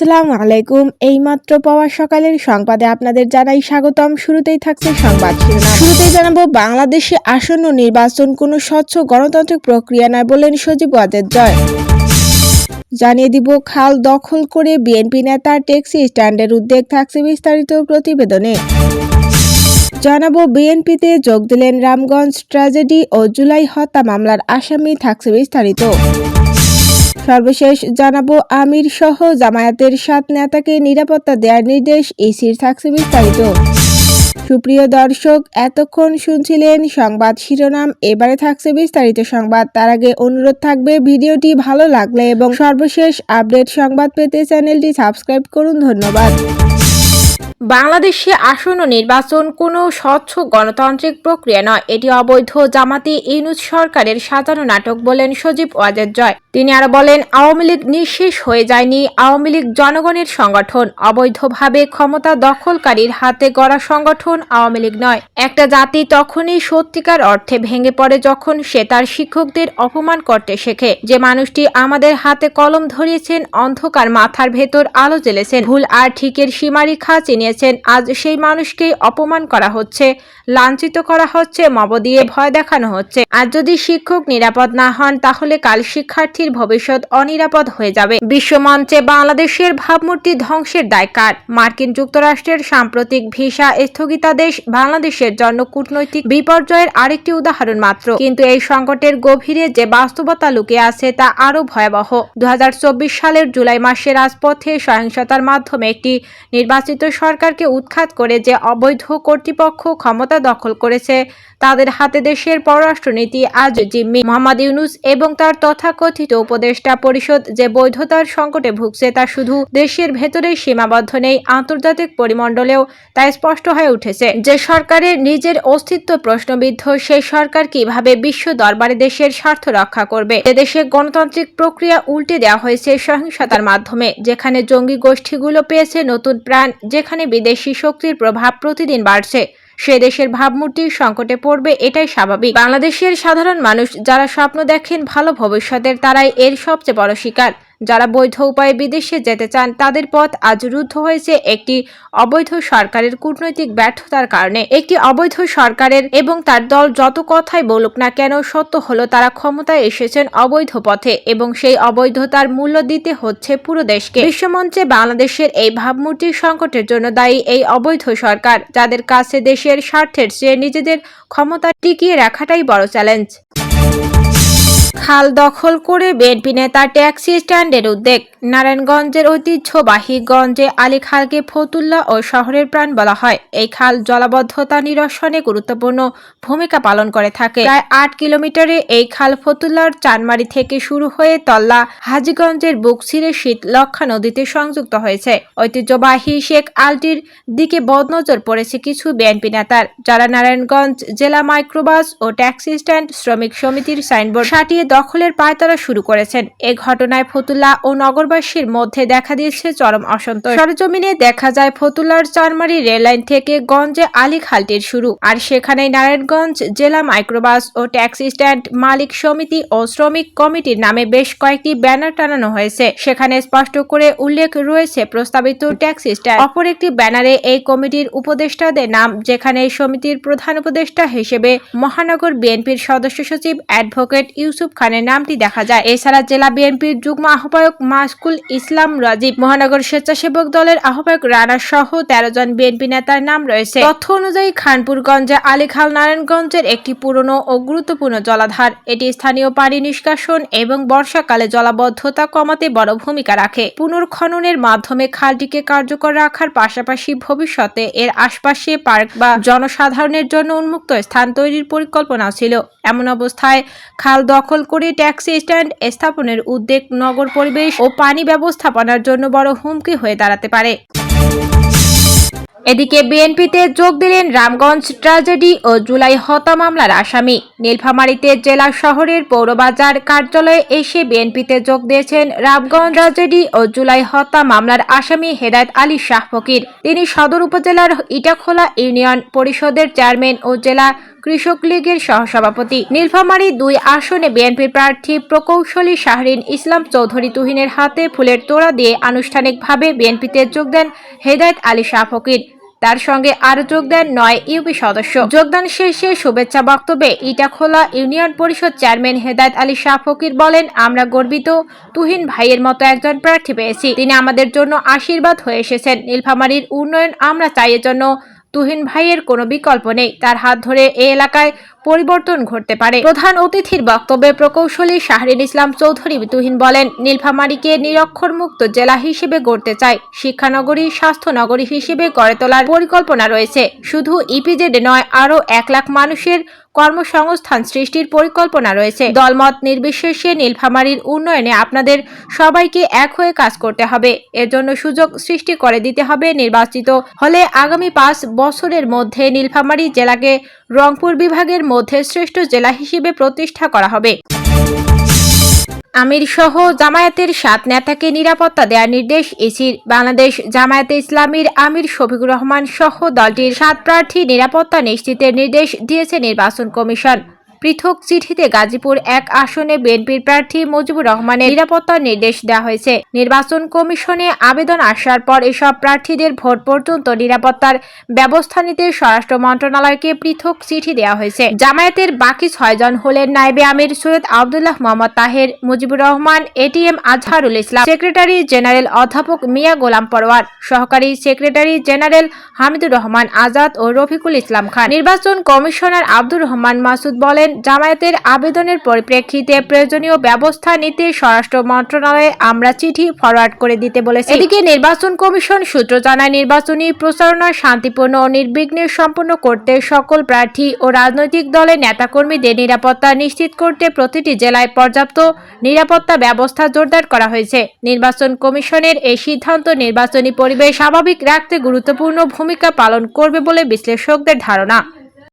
আসসালামু আলাইকুম। এইমাত্র পাওয়া সকালের সংবাদে আপনাদের জানাই স্বাগতম। শুরুতেই থাকছে সংবাদ শিরোনাম। শুরুতেই জানাব, বাংলাদেশে আসন্ন নির্বাচন কোনো স্বচ্ছ গণতান্ত্রিক প্রক্রিয়া নয় বললেন সজীব ওয়াজেদ জয়। জানিয়ে দিব, খাল দখল করে বিএনপি নেতা ট্যাক্সি স্ট্যান্ডের উদ্যোগ থাকছে বিস্তারিত প্রতিবেদনে। জানাব, বিএনপিতে যোগ দিলেন রামগঞ্জ ট্র্যাজেডি ও জুলাই হত্যা মামলার আসামি থাকছে বিস্তারিত। সর্বশেষ জানাব, আমির সহ জামায়াতের সাত নেতাকে নিরাপত্তা দেওয়ার নির্দেশ ইসির থাকছে বিস্তারিত। সুপ্রিয় দর্শক, এতক্ষণ শুনছিলেন সংবাদ শিরোনাম, এবারে থাকছে বিস্তারিত সংবাদ। তার আগে অনুরোধ থাকবে, ভিডিওটি ভালো লাগলে এবং সর্বশেষ আপডেট সংবাদ পেতে চ্যানেলটি সাবস্ক্রাইব করুন। ধন্যবাদ। বাংলাদেশে আসন্ন নির্বাচন কোনো স্বচ্ছ গণতান্ত্রিক প্রক্রিয়া নয়। এটি অবৈধ জামাতি ইউনুস সরকারের সাজানো নাটক বলেন সজীব ওয়াজেদ জয়। তিনি আরও বলেন, আওয়ামী লীগ নিঃশেষ হয়ে যায়নি। আওয়ামী লীগ জনগণের সংগঠন। অবৈধভাবে ক্ষমতা দখলকারীর হাতে গড়া সংগঠন আওয়ামী লীগ নয়। একটা জাতি তখনই সত্যিকার অর্থে ভেঙে পড়ে যখন সে তার শিক্ষকদের অপমান করতে শেখে। যে মানুষটি আমাদের হাতে কলম ধরিয়েছেন, অন্ধকার মাথার ভেতর আলো জ্বেলেছেন, ভুল আর ঠিকের সীমারেখা চিনিয়েছেন, আজ সেই মানুষকেই অপমান করা হচ্ছে। লাঞ্ছিত করা হচ্ছে, মব দিয়ে ভয় দেখানো হচ্ছে। আর যদি শিক্ষক নিরাপদ না হন, তাহলে কাল শিক্ষার্থীর ভবিষ্যৎ অনিরাপদ হয়ে যাবে। বিশ্বমঞ্চে বাংলাদেশের ভাবমূর্তি ধ্বংসের দায় কার? মার্কিন যুক্তরাষ্ট্রের সাম্প্রতিক ভিসা স্থগিতাদেশ বাংলাদেশের জন্য কূটনৈতিক বিপর্যয়ের আরেকটি উদাহরণ মাত্র। কিন্তু এই সংকটের গভীরে যে বাস্তবতা লুকিয়ে আছে, তা আরও ভয়াবহ। দু হাজার চব্বিশ সালের জুলাই মাসে রাজপথে সহিংসতার মাধ্যমে একটি নির্বাচিত সরকারকে উৎখাত করে যে অবৈধ কর্তৃপক্ষ ক্ষমতা দখল করেছে। তাদের হাতে দেশের পররাষ্ট্রনীতি আজ জিম্মি মোহাম্মদ ইউনুস এবং তার তথাকথিত উপদেষ্টা পরিষদ যে বৈধতার সংকটে ভুগছে তা শুধু দেশের ভেতরেই সীমাবদ্ধ নেই, আন্তর্জাতিক পরিমণ্ডলেও তা স্পষ্ট হয়ে উঠেছে। যে সরকারের নিজের অস্তিত্ব প্রশ্নবিদ্ধ সেই সরকার কীভাবে বিশ্ব দরবারে দেশের স্বার্থ রক্ষা করবে? যে দেশে গণতান্ত্রিক প্রক্রিয়া উল্টে দেওয়া হয়েছে সহিংসতার মাধ্যমে, যেখানে জঙ্গি গোষ্ঠীগুলো পেয়েছে নতুন প্রাণ, যেখানে বিদেশি শক্তির প্রভাব প্রতিদিন বাড়ছে। সে দেশের ভাবমূর্তি সংকটে পড়বে, এটাই স্বাভাবিক। বাংলাদেশের সাধারণ মানুষ যারা স্বপ্ন দেখেন ভালো ভবিষ্যতের, তারাই এর সবচেয়ে বড় শিকার। যারা বৈধ উপায়ে বিদেশে যেতে চান, তাদের পথ আজ রুদ্ধ হয়েছে একটি অবৈধ সরকারের কূটনৈতিক ব্যর্থতার কারণে। একটি অবৈধ সরকারের এবং তার দল যত কথাই বলুক না কেন, সত্য হলো তারা ক্ষমতায় এসেছেন অবৈধ পথে এবং সেই অবৈধতার মূল্য দিতে হচ্ছে পুরো দেশকে। বিশ্বমঞ্চে বাংলাদেশের এই ভাবমূর্তির সংকটের জন্য দায়ী এই অবৈধ সরকার, যাদের কাছে দেশের স্বার্থের চেয়ে নিজেদের ক্ষমতা টিকিয়ে রাখাটাই বড় চ্যালেঞ্জ। খাল দখল করে বিএনপি নেতা ট্যাক্সি স্ট্যান্ডের উদ্যোগ নারায়ণগঞ্জের ঐতিহ্যবাহী গঞ্জে আলী খালকে ফতুল্লা ও শহরের প্রাণ বলা হয়। এই খাল জলাবদ্ধতা নিরসনে গুরুত্বপূর্ণ ভূমিকা পালন করে থাকে। প্রায় আট কিলোমিটারে এই খাল ফতুল্লার চানমারি থেকে শুরু হয়ে তল্লা, হাজিগঞ্জের বুক ছিঁড়ে শীত লক্ষা নদীতে সংযুক্ত হয়েছে। ঐতিহ্যবাহী শেখ আলটির দিকে বদনজর পড়েছে কিছু বিএনপি নেতার। যারা নারায়ণগঞ্জ জেলা মাইক্রোবাস ও ট্যাক্সি স্ট্যান্ড শ্রমিক সমিতির সাইনবোর্ড সাটিয়ে দখলের পায়তারা শুরু করেছেন। এ ঘটনায় ফতুল্লা ও নগরবাসীর মধ্যে দেখা দিয়েছে চরম অসন্তোষ। সরজমিনে দেখা যায় ফতুল্লার চারমারি রেললাইন থেকে গঞ্জে আলী খালটির শুরু। আর সেখানে নারায়ণগঞ্জ জেলা মাইক্রোবাস ও ট্যাক্সি স্ট্যান্ড মালিক সমিতি ও শ্রমিক কমিটির নামে বেশ কয়েকটি ব্যানার টানানো হয়েছে। সেখানে স্পষ্ট করে উল্লেখ রয়েছে প্রস্তাবিত ট্যাক্সি স্ট্যান্ড। অপর একটি ব্যানারে এই কমিটির উপদেষ্টাদের নাম, যেখানে সমিতির প্রধান উপদেষ্টা হিসেবে মহানগর বিএনপির সদস্য সচিব অ্যাডভোকেট ইউসুফ খানের নামটি দেখা যায়। এছাড়া জেলা বিএনপির যুগ্ম আহ্বায়ক মাসকুল ইসলাম রাজীব, মহানগর স্বেচ্ছাসেবক দলের আহ্বায়ক রানা সহ তেরো জন বিএনপি নেতার নাম রয়েছে। তথ্য অনুযায়ী খানপুরগঞ্জে আলীখাল নারায়ণগঞ্জের একটি পুরনো ও গুরুত্বপূর্ণ জলাধার। এটি স্থানীয় পানি নিষ্কাশন এবং বর্ষাকালে জলাবদ্ধতা কমাতে বড় ভূমিকা রাখে। পুনর্খননের মাধ্যমে খালটিকে কার্যকর রাখার পাশাপাশি ভবিষ্যতে এর আশপাশে পার্ক বা জনসাধারণের জন্য উন্মুক্ত স্থান তৈরির পরিকল্পনা ছিল। এমন অবস্থায় খাল দখল করে ট্যাক্সি স্ট্যান্ড স্থাপনের উদ্যোগ নগর পরিবেশ ও পানি ব্যবস্থাপনার জন্য বড় হুমকি হয়ে দাঁড়াতে পারে। এদিকে বিএনপিতে যোগ দিলেন রামগঞ্জ ট্র্যাজেডি ও জুলাই হত্যা মামলার আসামি। নীলফামারীতে জেলা শহরের পৌরবাজার কার্যালয়ে এসে বিএনপিতে যোগ দিয়েছেন রামগঞ্জ ট্র্যাজেডি ও জুলাই হত্যা মামলার আসামি হেদায়ত আলী শাহ ফকির। তিনি সদর উপজেলার ইটাখোলা ইউনিয়ন পরিষদের চেয়ারম্যান ও জেলা কৃষক লীগের সহসভাপতি। নীলফামারী দুই আসনে বিএনপি প্রার্থী প্রকৌশলী শাহরিন ইসলাম চৌধুরী তুহিনের হাতে ফুলের তোড়া দিয়ে আনুষ্ঠানিকভাবে বিএনপিতে যোগ দেন হেদায়েত আলী শাহ ফকির। তার সঙ্গে আরও যোগ দেন নয় ইউপি সদস্য। যোগদান শেষে শুভেচ্ছা বক্তব্যে ইটাখোলা ইউনিয়ন পরিষদ চেয়ারম্যান হেদায়েত আলী শাহ ফকির বলেন, আমরা গর্বিত। তুহিন ভাইয়ের মতো একজন প্রার্থী পেয়েছি। তিনি আমাদের জন্য আশীর্বাদ হয়ে এসেছেন। নীলফামারীর উন্নয়ন আমরা চাই এর জন্য তুহিন ভাইয়ের কোনো বিকল্প নেই। তার হাত ধরে এ এলাকায় পরিবর্তন ঘটতে পারে। প্রধান অতিথির বক্তব্যে প্রকৌশলী শাহরিন ইসলাম চৌধুরী তুহিন বলেন নীলফামারীকে নিরক্ষরমুক্ত জেলা হিসেবে গড়তে চাই শিক্ষানগরী, স্বাস্থ্যনগরী হিসেবে গড়ে তোলার পরিকল্পনা রয়েছে। শুধু ইপিজেড নয়, আরও এক লাখ মানুষের কর্মসংস্থান সৃষ্টির পরিকল্পনা রয়েছে। দলমত নির্বিশেষে নীলফামারীর উন্নয়নে আপনাদের সবাইকে এক হয়ে কাজ করতে হবে। এর জন্য সুযোগ সৃষ্টি করে দিতে হবে। নির্বাচিত হলে আগামী পাঁচ বছরের মধ্যে নীলফামারী জেলাকে রংপুর বিভাগের মধ্যে শ্রেষ্ঠ জেলা হিসেবে প্রতিষ্ঠা করা হবে। আমির সহ জামায়াতের সাত নেতাকে নিরাপত্তা দেওয়ার নির্দেশ ইসির বাংলাদেশ জামায়াতে ইসলামীর আমির শফিকুর রহমান সহ দলটির সাত প্রার্থী নিরাপত্তা নিশ্চিতের নির্দেশ দিয়েছে নির্বাচন কমিশন। পৃথক চিঠিতে গাজীপুর এক আসনে বিএনপির প্রার্থী মুজিবুর রহমানের নিরাপত্তার নির্দেশ দেওয়া হয়েছে। নির্বাচন কমিশনে আবেদন আসার পর এসব প্রার্থীদের ভোট পর্যন্ত নিরাপত্তার ব্যবস্থা নিতে স্বরাষ্ট্র মন্ত্রণালয়কে পৃথক চিঠি দেওয়া হয়েছে। জামায়াতের বাকি ছয়জন হলেন নাইবে আমির, Syed Abdullah Mohammad Taher, Mujibur Rahman ATM Azharul Islam, secretary general অধ্যাপক মিয়া গোলাম পরোয়ার সহকারী সেক্রেটারি জেনারেল হামিদুর রহমান আজাদ ও রফিকুল ইসলাম খান। নির্বাচন কমিশনার আব্দুর রহমান মাসুদ বলেন জামায়াতের আবেদনের পরিপ্রেক্ষিতে প্রয়োজনীয় ব্যবস্থা নিতে স্বরাষ্ট্র মন্ত্রণালয়ে আমরা চিঠি ফরওয়ার্ড করে দিতে বলেছি। এদিকে নির্বাচন কমিশন সূত্র জানায়, নির্বাচনী প্রচারণা শান্তিপূর্ণ ও নির্বিঘ্নে সম্পন্ন করতে সকল প্রার্থী ও রাজনৈতিক দলের নেতাকর্মীদের নিরাপত্তা নিশ্চিত করতে প্রতিটি জেলায় পর্যাপ্ত নিরাপত্তা ব্যবস্থা জোরদার করা হয়েছে। নির্বাচন কমিশনের এই সিদ্ধান্ত নির্বাচনী পরিবেশ স্বাভাবিক রাখতে গুরুত্বপূর্ণ ভূমিকা পালন করবে বলে বিশ্লেষকদের ধারণা।